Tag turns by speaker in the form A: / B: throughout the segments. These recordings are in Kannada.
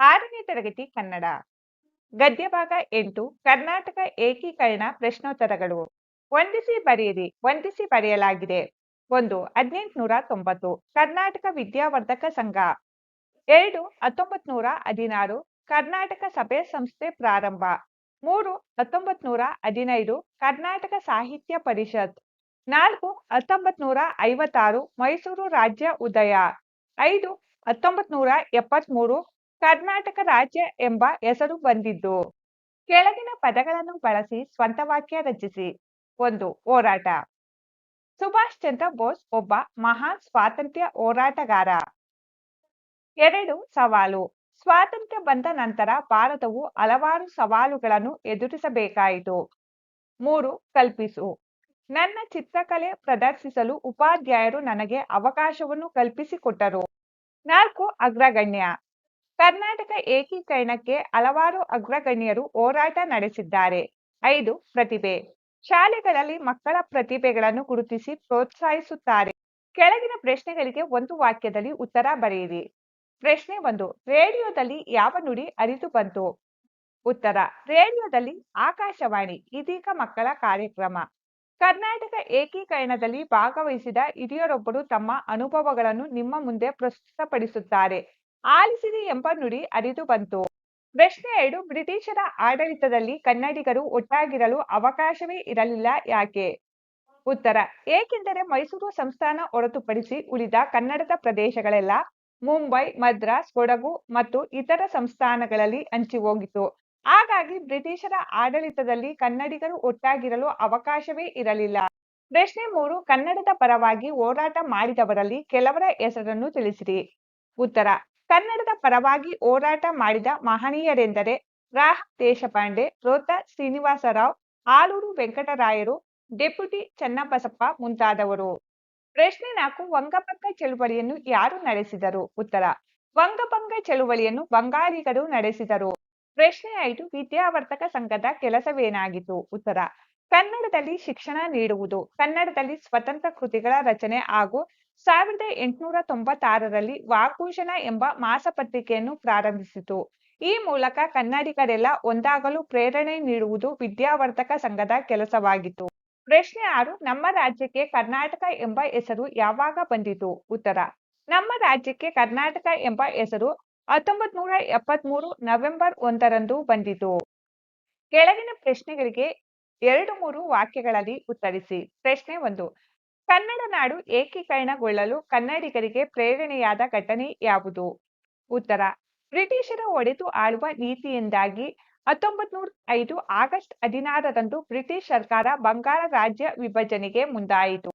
A: ಆರನೇ ತರಗತಿ ಕನ್ನಡ. ಗದ್ಯಭಾಗ ಎಂಟು, ಕರ್ನಾಟಕ ಏಕೀಕರಣ ಪ್ರಶ್ನೋತ್ತರಗಳು. ವಂದಿಸಿ ಬರೆಯಿರಿ, ವಂದಿಸಿ ಬರೆಯಲಾಗಿದೆ. ಒಂದು, ಹದಿನೆಂಟುನೂರ ತೊಂಬತ್ತು, ಕರ್ನಾಟಕ ವಿದ್ಯಾವರ್ಧಕ ಸಂಘ. ಎರಡು ಹತ್ತೊಂಬತ್ ನೂರ ಹದಿನಾರು, ಕರ್ನಾಟಕ ಸಭೆ ಸಂಸ್ಥೆ ಪ್ರಾರಂಭ. ಮೂರು ಹತ್ತೊಂಬತ್ ನೂರ ಹದಿನೈದು, ಕರ್ನಾಟಕ ಸಾಹಿತ್ಯ ಪರಿಷತ್. ನಾಲ್ಕು ಹತ್ತೊಂಬತ್ ನೂರ ಐವತ್ತಾರು, ಮೈಸೂರು ರಾಜ್ಯ ಉದಯ. ಐದು ಹತ್ತೊಂಬತ್ ನೂರ ಎಪ್ಪತ್ಮೂರು ಕರ್ನಾಟಕ ರಾಜ್ಯ ಎಂಬ ಹೆಸರು ಬಂದಿದ್ದು. ಕೆಳಗಿನ ಪದಗಳನ್ನು ಬಳಸಿ ಸ್ವಂತ ವಾಕ್ಯ ರಚಿಸಿ. ಒಂದು ಹೋರಾಟ. ಸುಭಾಷ್ ಚಂದ್ರ ಬೋಸ್ ಒಬ್ಬ ಮಹಾನ್ ಸ್ವಾತಂತ್ರ್ಯ ಹೋರಾಟಗಾರ. ಎರಡು ಸವಾಲು. ಸ್ವಾತಂತ್ರ್ಯ ಬಂದ ನಂತರ ಭಾರತವು ಹಲವಾರು ಸವಾಲುಗಳನ್ನು ಎದುರಿಸಬೇಕಾಯಿತು. ಮೂರು ಕಲ್ಪಿಸು. ನನ್ನ ಚಿತ್ರಕಲೆ ಪ್ರದರ್ಶಿಸಲು ಉಪಾಧ್ಯಾಯರು ನನಗೆ ಅವಕಾಶವನ್ನು ಕಲ್ಪಿಸಿಕೊಟ್ಟರು. ನಾಲ್ಕು ಅಗ್ರಗಣ್ಯ. ಕರ್ನಾಟಕ ಏಕೀಕರಣಕ್ಕೆ ಹಲವಾರು ಅಗ್ರಗಣ್ಯರು ಹೋರಾಟ ನಡೆಸಿದ್ದಾರೆ. ಐದು, ಪ್ರತಿಭೆ. ಶಾಲೆಗಳಲ್ಲಿ ಮಕ್ಕಳ ಪ್ರತಿಭೆಗಳನ್ನು ಗುರುತಿಸಿ ಪ್ರೋತ್ಸಾಹಿಸುತ್ತಾರೆ. ಕೆಳಗಿನ ಪ್ರಶ್ನೆಗಳಿಗೆ ಒಂದು ವಾಕ್ಯದಲ್ಲಿ ಉತ್ತರ ಬರೆಯಿರಿ. ಪ್ರಶ್ನೆ ಒಂದು, ರೇಡಿಯೋದಲ್ಲಿ ಯಾವ ನುಡಿ ಅರಿತು ಬಂತು? ಉತ್ತರ, ರೇಡಿಯೋದಲ್ಲಿ ಆಕಾಶವಾಣಿ, ಇದೀಗ ಮಕ್ಕಳ ಕಾರ್ಯಕ್ರಮ. ಕರ್ನಾಟಕ ಏಕೀಕರಣದಲ್ಲಿ ಭಾಗವಹಿಸಿದ ಹಿರಿಯರೊಬ್ಬರು ತಮ್ಮ ಅನುಭವಗಳನ್ನು ನಿಮ್ಮ ಮುಂದೆ ಪ್ರಸ್ತುತಪಡಿಸುತ್ತಾರೆ. ಆಲಿಸಿರಿ ಎಂಬ ನುಡಿ ಅರಿದು ಬಂತು. ಪ್ರಶ್ನೆ ಎರಡು, ಬ್ರಿಟಿಷರ ಆಡಳಿತದಲ್ಲಿ ಕನ್ನಡಿಗರು ಒಟ್ಟಾಗಿರಲು ಅವಕಾಶವೇ ಇರಲಿಲ್ಲ ಯಾಕೆ? ಉತ್ತರ, ಏಕೆಂದರೆ ಮೈಸೂರು ಸಂಸ್ಥಾನ ಹೊರತುಪಡಿಸಿ ಉಳಿದ ಕನ್ನಡದ ಪ್ರದೇಶಗಳೆಲ್ಲ ಮುಂಬೈ, ಮದ್ರಾಸ್, ಕೊಡಗು ಮತ್ತು ಇತರ ಸಂಸ್ಥಾನಗಳಲ್ಲಿ ಹಂಚಿಹೋಗಿತು ಹಾಗಾಗಿ ಬ್ರಿಟಿಷರ ಆಡಳಿತದಲ್ಲಿ ಕನ್ನಡಿಗರು ಒಟ್ಟಾಗಿರಲು ಅವಕಾಶವೇ ಇರಲಿಲ್ಲ. ಪ್ರಶ್ನೆ ಮೂರು, ಕನ್ನಡದ ಪರವಾಗಿ ಹೋರಾಟ ಮಾಡಿದವರಲ್ಲಿ ಕೆಲವರ ಹೆಸರನ್ನು ತಿಳಿಸಿರಿ. ಉತ್ತರ ಕನ್ನಡದ ಪರವಾಗಿ ಹೋರಾಟ ಮಾಡಿದ ಮಹನೀಯರೆಂದರೆ ರಾಹ ದೇಶಪಾಂಡೆ, ರೋತ ಶ್ರೀನಿವಾಸರಾವ್, ಆಲೂರು ವೆಂಕಟರಾಯರು, ಡೆಪ್ಯೂಟಿ ಚನ್ನಬಸಪ್ಪ ಮುಂತಾದವರು. ಪ್ರಶ್ನೆ ನಾಲ್ಕು ವಂಗಭಂಗ ಚಳುವಳಿಯನ್ನು ಯಾರು ನಡೆಸಿದರು? ಉತ್ತರ ವಂಗಭಂಗ ಚಳುವಳಿಯನ್ನು ಬಂಗಾಳಿಗರು ನಡೆಸಿದರು. ಪ್ರಶ್ನೆ ಐದು ವಿದ್ಯಾವರ್ತಕ ಸಂಘದ ಕೆಲಸವೇನಾಗಿತ್ತು? ಉತ್ತರ, ಕನ್ನಡದಲ್ಲಿ ಶಿಕ್ಷಣ ನೀಡುವುದು, ಕನ್ನಡದಲ್ಲಿ ಸ್ವತಂತ್ರ ಕೃತಿಗಳ ರಚನೆ ಹಾಗೂ ಸಾವಿರದ ಎಂಟುನೂರ ತೊಂಬತ್ತಾರರಲ್ಲಿ ವಾಗ್ಭೂಷಣ ಎಂಬ ಮಾಸಪತ್ರಿಕೆಯನ್ನು ಪ್ರಾರಂಭಿಸಿತು. ಈ ಮೂಲಕ ಕನ್ನಡಿಗರೆಲ್ಲ ಒಂದಾಗಲು ಪ್ರೇರಣೆ ನೀಡುವುದು ವಿದ್ಯಾವರ್ಧಕ ಸಂಘದ ಕೆಲಸವಾಗಿತ್ತು. ಪ್ರಶ್ನೆ ಆರು, ನಮ್ಮ ರಾಜ್ಯಕ್ಕೆ ಕರ್ನಾಟಕ ಎಂಬ ಹೆಸರು ಯಾವಾಗ ಬಂದಿತು? ಉತ್ತರ, ನಮ್ಮ ರಾಜ್ಯಕ್ಕೆ ಕರ್ನಾಟಕ ಎಂಬ ಹೆಸರು ಹತ್ತೊಂಬತ್ ನೂರ ಎಪ್ಪತ್ಮೂರು ನವೆಂಬರ್ ಒಂದರಂದು ಬಂದಿತು. ಕೆಳಗಿನ ಪ್ರಶ್ನೆಗಳಿಗೆ ಎರಡು ಮೂರು ವಾಕ್ಯಗಳಲ್ಲಿ ಉತ್ತರಿಸಿ. ಪ್ರಶ್ನೆ ಒಂದು ಕನ್ನಡ ನಾಡು ಏಕೀಕರಣಗೊಳ್ಳಲು ಕನ್ನಡಿಗರಿಗೆ ಪ್ರೇರಣೆಯಾದ ಘಟನೆ ಯಾವುದು? ಉತ್ತರ, ಬ್ರಿಟಿಷರ ಒಡೆದು ಆಳುವ ನೀತಿಯಿಂದಾಗಿ ಹತ್ತೊಂಬತ್ ನೂರ ಐದು ಆಗಸ್ಟ್ ಹದಿನಾರರಂದು ಬ್ರಿಟಿಷ್ ಸರ್ಕಾರ ಬಂಗಾಳ ರಾಜ್ಯ ವಿಭಜನೆಗೆ ಮುಂದಾಯಿತು.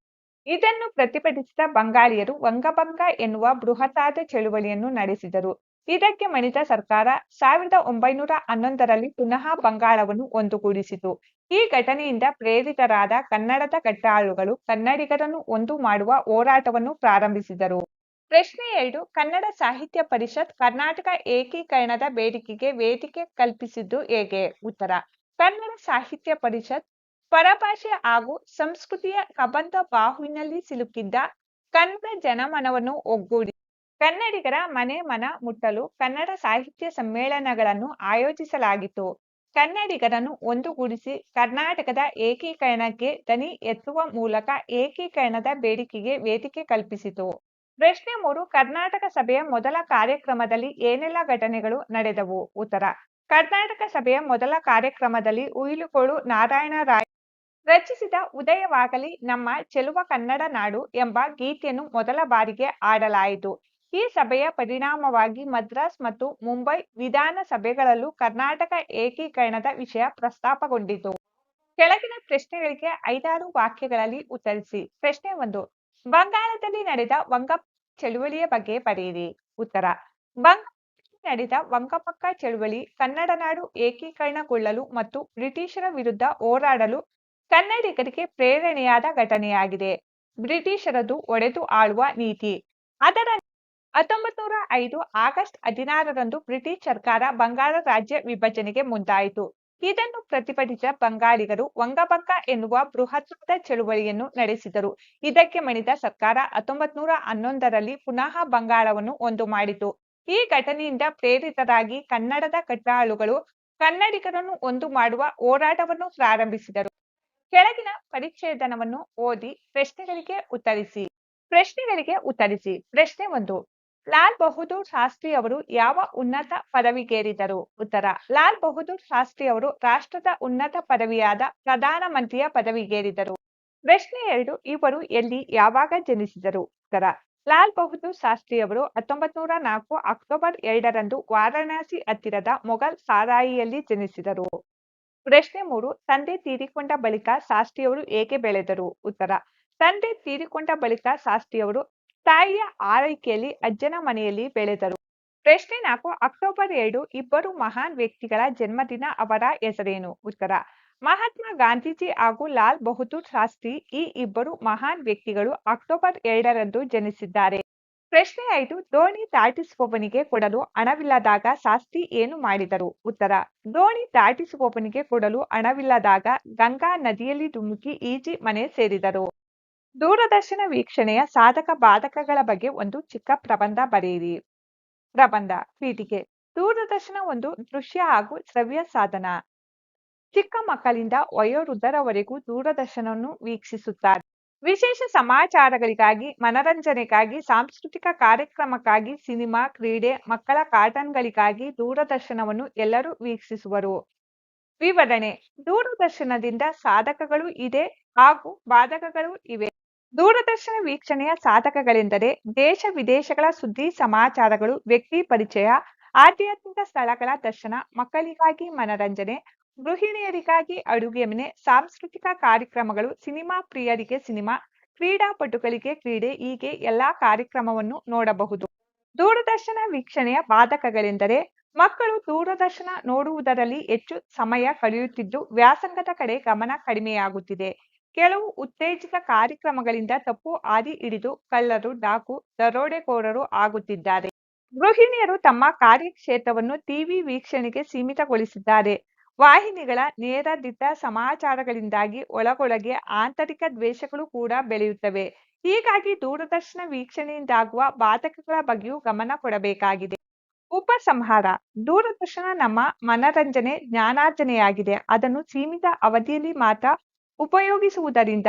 A: ಇದನ್ನು ಪ್ರತಿಭಟಿಸಿದ ಬಂಗಾಳಿಯರು ವಂಗಭಂಗ ಎನ್ನುವ ಬೃಹತ್ತಾದ ಚಳುವಳಿಯನ್ನು ನಡೆಸಿದರು. ಇದಕ್ಕೆ ಮಣಿದ ಸರ್ಕಾರ ಸಾವಿರದ ಒಂಬೈನೂರ ಹನ್ನೊಂದರಲ್ಲಿ ಪುನಃ ಬಂಗಾಳವನ್ನು ಒಂದುಗೂಡಿಸಿತು. ಈ ಘಟನೆಯಿಂದ ಪ್ರೇರಿತರಾದ ಕನ್ನಡದ ಕಟ್ಟಾಳುಗಳು ಕನ್ನಡಿಗರನ್ನು ಒಂದು ಮಾಡುವ ಹೋರಾಟವನ್ನು ಪ್ರಾರಂಭಿಸಿದರು. ಪ್ರಶ್ನೆ ಎರಡು, ಕನ್ನಡ ಸಾಹಿತ್ಯ ಪರಿಷತ್ ಕರ್ನಾಟಕ ಏಕೀಕರಣದ ಬೇಡಿಕೆಗೆ ವೇದಿಕೆ ಕಲ್ಪಿಸಿದ್ದು ಹೇಗೆ? ಉತ್ತರ, ಕನ್ನಡ ಸಾಹಿತ್ಯ ಪರಿಷತ್ ಪರಭಾಷೆ ಹಾಗೂ ಸಂಸ್ಕೃತಿಯ ಕಬಂಧ ಬಾಹುವಿನಲ್ಲಿ ಸಿಲುಕಿದ್ದ ಕನ್ನಡ ಜನಮನವನ್ನು ಒಗ್ಗೂಡಿ ಕನ್ನಡಿಗರ ಮನೆ ಮನ ಮುಟ್ಟಲು ಕನ್ನಡ ಸಾಹಿತ್ಯ ಸಮ್ಮೇಳನಗಳನ್ನು ಆಯೋಜಿಸಲಾಗಿತ್ತು. ಕನ್ನಡಿಗರನ್ನು ಒಂದುಗೂಡಿಸಿ ಕರ್ನಾಟಕದ ಏಕೀಕರಣಕ್ಕೆ ದನಿ ಎತ್ತುವ ಮೂಲಕ ಏಕೀಕರಣದ ಬೇಡಿಕೆಗೆ ವೇದಿಕೆ ಕಲ್ಪಿಸಿತು. ಪ್ರಶ್ನೆ ಮೂರು, ಕರ್ನಾಟಕ ಸಭೆಯ ಮೊದಲ ಕಾರ್ಯಕ್ರಮದಲ್ಲಿ ಏನೆಲ್ಲ ಘಟನೆಗಳು ನಡೆದವು? ಉತ್ತರ, ಕರ್ನಾಟಕ ಸಭೆಯ ಮೊದಲ ಕಾರ್ಯಕ್ರಮದಲ್ಲಿ ಉಯಿಲುಕೋಳು ನಾರಾಯಣ ರಾಯ್ ರಚಿಸಿದ ಉದಯವಾಗಲಿ ನಮ್ಮ ಚೆಲುವ ಕನ್ನಡ ನಾಡು ಎಂಬ ಗೀತೆಯನ್ನು ಮೊದಲ ಬಾರಿಗೆ ಆಡಲಾಯಿತು ಈ ಸಭೆಯ ಪರಿಣಾಮವಾಗಿ ಮದ್ರಾಸ್ ಮತ್ತು ಮುಂಬೈ ವಿಧಾನಸಭೆಗಳಲ್ಲೂ ಕರ್ನಾಟಕ ಏಕೀಕರಣದ ವಿಷಯ ಪ್ರಸ್ತಾಪಗೊಂಡಿತು. ಕೆಳಗಿನ ಪ್ರಶ್ನೆಗಳಿಗೆ ಐದಾರು ವಾಕ್ಯಗಳಲ್ಲಿ ಉತ್ತರಿಸಿ. ಪ್ರಶ್ನೆ ಒಂದು, ಬಂಗಾಳದಲ್ಲಿ ನಡೆದ ವಂಗ ಚಳುವಳಿಯ ಬಗ್ಗೆ ಬರೆಯಿರಿ. ಉತ್ತರ ಬಂಗ ನಡೆದ ವಂಗಪಕ್ಕ ಚಳುವಳಿ ಕನ್ನಡ ನಾಡು ಏಕೀಕರಣಗೊಳ್ಳಲು ಮತ್ತು ಬ್ರಿಟಿಷರ ವಿರುದ್ಧ ಹೋರಾಡಲು ಕನ್ನಡಿಗರಿಗೆ ಪ್ರೇರಣೆಯಾದ ಘಟನೆಯಾಗಿದೆ. ಬ್ರಿಟಿಷರದು ಒಡೆದು ಆಳುವ ನೀತಿ. ಅದರ ಹತ್ತೊಂಬತ್ ನೂರ ಐದು ಆಗಸ್ಟ್ ಹದಿನಾರರಂದು ಬ್ರಿಟಿಷ್ ಸರ್ಕಾರ ಬಂಗಾಳ ರಾಜ್ಯ ವಿಭಜನೆಗೆ ಮುಂದಾಯಿತು. ಇದನ್ನು ಪ್ರತಿಭಟಿಸಿದ ಬಂಗಾಳಿಗರು ವಂಗಭಂಗ ಎನ್ನುವ ಬೃಹತ್ ಚಳುವಳಿಯನ್ನು ನಡೆಸಿದರು. ಇದಕ್ಕೆ ಮಣಿದ ಸರ್ಕಾರ ಹತ್ತೊಂಬತ್ ನೂರ ಹನ್ನೊಂದರಲ್ಲಿ ಪುನಃ ಬಂಗಾಳವನ್ನು ಒಂದು ಮಾಡಿತು. ಈ ಘಟನೆಯಿಂದ ಪ್ರೇರಿತರಾಗಿ ಕನ್ನಡದ ಕಟ್ಟಾಳುಗಳು ಕನ್ನಡಿಗರನ್ನು ಒಂದು ಮಾಡುವ ಹೋರಾಟವನ್ನು ಪ್ರಾರಂಭಿಸಿದರು. ಕೆಳಗಿನ ಪರಿಚ್ಛೇದನವನ್ನು ಓದಿ ಪ್ರಶ್ನೆಗಳಿಗೆ ಉತ್ತರಿಸಿ. ಪ್ರಶ್ನೆಗಳಿಗೆ ಉತ್ತರಿಸಿ. ಪ್ರಶ್ನೆ ಒಂದು ಲಾಲ್ ಬಹದ್ದೂರ್ ಶಾಸ್ತ್ರಿ ಅವರು ಯಾವ ಉನ್ನತ ಪದವಿಗೇರಿದರು? ಉತ್ತರ, ಲಾಲ್ ಬಹದ್ದೂರ್ ಶಾಸ್ತ್ರಿ ಅವರು ರಾಷ್ಟ್ರದ ಉನ್ನತ ಪದವಿಯಾದ ಪ್ರಧಾನ ಮಂತ್ರಿಯ ಪದವಿಗೇರಿದರು. ಪ್ರಶ್ನೆ ಎರಡು, ಇವರು ಎಲ್ಲಿ, ಯಾವಾಗ ಜನಿಸಿದರು? ಉತ್ತರ, ಲಾಲ್ ಬಹದ್ದೂರ್ ಶಾಸ್ತ್ರಿ ಅವರು ಹತ್ತೊಂಬತ್ ನೂರ ನಾಲ್ಕು ಅಕ್ಟೋಬರ್ ಎರಡರಂದು ವಾರಾಣಸಿ ಹತ್ತಿರದ ಮೊಘಲ್ ಸಾರಾಯಿಯಲ್ಲಿ ಜನಿಸಿದರು. ಪ್ರಶ್ನೆ ಮೂರು ತಂದೆ ತೀರಿಕೊಂಡ ಬಳಿಕ ಶಾಸ್ತ್ರಿಯವರು ಏಕೆ ಬೆಳೆದರು? ಉತ್ತರ ತಂದೆ ತೀರಿಕೊಂಡ ಬಳಿಕ ಶಾಸ್ತ್ರಿಯವರು ತಾಯಿಯ ಆರೈಕೆಯಲ್ಲಿ ಅಜ್ಜನ ಮನೆಯಲ್ಲಿ ಬೆಳೆದರು ಪ್ರಶ್ನೆ ನಾಲ್ಕು, ಅಕ್ಟೋಬರ್ ಎರಡು, ಇಬ್ಬರು ಮಹಾನ್ ವ್ಯಕ್ತಿಗಳ ಜನ್ಮದಿನ ಅವರ ಹೆಸರೇನು? ಉತ್ತರ, ಮಹಾತ್ಮ ಗಾಂಧೀಜಿ ಹಾಗೂ ಲಾಲ್ ಬಹದ್ದೂರ್ ಶಾಸ್ತ್ರಿ ಈ ಇಬ್ಬರು ಮಹಾನ್ ವ್ಯಕ್ತಿಗಳು ಅಕ್ಟೋಬರ್ ಎರಡರಂದು ಜನಿಸಿದ್ದಾರೆ. ಪ್ರಶ್ನೆ ಐದು ದೋಣಿ ದಾಟಿಸುವವನಿಗೆ ಕೊಡಲು ಹಣವಿಲ್ಲದಾಗ ಶಾಸ್ತ್ರಿ ಏನು ಮಾಡಿದರು? ಉತ್ತರ ದೋಣಿ ದಾಟಿಸುವವನಿಗೆ ಕೊಡಲು ಹಣವಿಲ್ಲದಾಗ ಗಂಗಾ ನದಿಯಲ್ಲಿ ಧುಮುಕಿ ಈಜಿ ಮನೆ ಸೇರಿದರು. ದೂರದರ್ಶನ ವೀಕ್ಷಣೆಯ ಸಾಧಕ ಬಾಧಕಗಳ ಬಗ್ಗೆ ಒಂದು ಚಿಕ್ಕ ಪ್ರಬಂಧ ಬರೆಯಿರಿ. ಪ್ರಬಂಧ ಪೀಠಿಕೆ ದೂರದರ್ಶನ ಒಂದು ದೃಶ್ಯ ಹಾಗೂ ಶ್ರವ್ಯ ಸಾಧನ. ಚಿಕ್ಕ ಮಕ್ಕಳಿಂದ ವಯೋವೃದ್ಧರವರೆಗೂ ದೂರದರ್ಶನವನ್ನು ವೀಕ್ಷಿಸುತ್ತಾರೆ. ವಿಶೇಷ ಸಮಾಚಾರಗಳಿಗಾಗಿ, ಮನರಂಜನೆಗಾಗಿ, ಸಾಂಸ್ಕೃತಿಕ ಕಾರ್ಯಕ್ರಮಕ್ಕಾಗಿ, ಸಿನಿಮಾ, ಕ್ರೀಡೆ, ಮಕ್ಕಳ ಕಾರ್ಟನ್ಗಳಿಗಾಗಿ ದೂರದರ್ಶನವನ್ನು ಎಲ್ಲರೂ ವೀಕ್ಷಿಸುವರು. ವಿವರಣೆ, ದೂರದರ್ಶನದಿಂದ ಸಾಧಕಗಳು ಇದೆ ಹಾಗೂ ಬಾಧಕಗಳು ಇವೆ. ದೂರದರ್ಶನ ವೀಕ್ಷಣೆಯ ಸಾಧಕಗಳೆಂದರೆ ದೇಶ ವಿದೇಶಗಳ ಸುದ್ದಿ ಸಮಾಚಾರಗಳು, ವ್ಯಕ್ತಿ ಪರಿಚಯ, ಆಧ್ಯಾತ್ಮಿಕ ಸ್ಥಳಗಳ ದರ್ಶನ, ಮಕ್ಕಳಿಗಾಗಿ ಮನರಂಜನೆ, ಗೃಹಿಣಿಯರಿಗಾಗಿ ಅಡುಗೆ ಮನೆ, ಸಾಂಸ್ಕೃತಿಕ ಕಾರ್ಯಕ್ರಮಗಳು, ಸಿನಿಮಾ ಪ್ರಿಯರಿಗೆ ಸಿನಿಮಾ, ಕ್ರೀಡಾಪಟುಗಳಿಗೆ ಕ್ರೀಡೆ, ಹೀಗೆ ಎಲ್ಲಾ ಕಾರ್ಯಕ್ರಮವನ್ನು ನೋಡಬಹುದು. ದೂರದರ್ಶನ ವೀಕ್ಷಣೆಯ ಬಾಧಕಗಳೆಂದರೆ ಮಕ್ಕಳು ದೂರದರ್ಶನ ನೋಡುವುದರಲ್ಲಿ ಹೆಚ್ಚು ಸಮಯ ಕಳೆಯುತ್ತಿದ್ದು ವ್ಯಾಸಂಗದ ಕಡೆ ಗಮನ ಕಡಿಮೆಯಾಗುತ್ತಿದೆ. ಕೆಲವು ಉತ್ತೇಜಿತ ಕಾರ್ಯಕ್ರಮಗಳಿಂದ ತಪ್ಪು ಹಾದಿ ಹಿಡಿದು ಕಳ್ಳರು, ಡಾಕು, ದರೋಡೆಕೋರರು ಆಗುತ್ತಿದ್ದಾರೆ. ಗೃಹಿಣಿಯರು ತಮ್ಮ ಕಾರ್ಯಕ್ಷೇತ್ರವನ್ನು ಟಿವಿ ವೀಕ್ಷಣೆಗೆ ಸೀಮಿತಗೊಳಿಸಿದ್ದಾರೆ. ವಾಹಿನಿಗಳ ನೇರ ದಿಟ್ಟ ಸಮಾಚಾರಗಳಿಂದಾಗಿ ಒಳಗೊಳಗೆ ಆಂತರಿಕ ದ್ವೇಷಗಳು ಕೂಡ ಬೆಳೆಯುತ್ತವೆ. ಹೀಗಾಗಿ ದೂರದರ್ಶನ ವೀಕ್ಷಣೆಯಿಂದಾಗುವ ಬಾಧಕಗಳ ಬಗ್ಗೆಯೂ ಗಮನ ಕೊಡಬೇಕಾಗಿದೆ. ಉಪಸಂಹಾರ ದೂರದರ್ಶನ ನಮ್ಮ ಮನರಂಜನೆ, ಜ್ಞಾನಾರ್ಜನೆಯಾಗಿದೆ. ಅದನ್ನು ಸೀಮಿತ ಅವಧಿಯಲ್ಲಿ ಮಾತ್ರ ಉಪಯೋಗಿಸುವುದರಿಂದ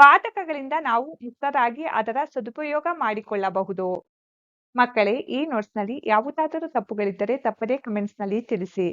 A: ಬಾಧಕಗಳಿಂದ ನಾವು ಮುಕ್ತರಾಗಿ ಅದರ ಸದುಪಯೋಗ ಮಾಡಿಕೊಳ್ಳಬಹುದು. ಮಕ್ಕಳೇ, ಈ ನೋಟ್ಸ್ನಲ್ಲಿ ಯಾವುದಾದರೂ ತಪ್ಪುಗಳಿದ್ದರೆ ತಪ್ಪದೇ ಕಮೆಂಟ್ಸ್ನಲ್ಲಿ ತಿಳಿಸಿ.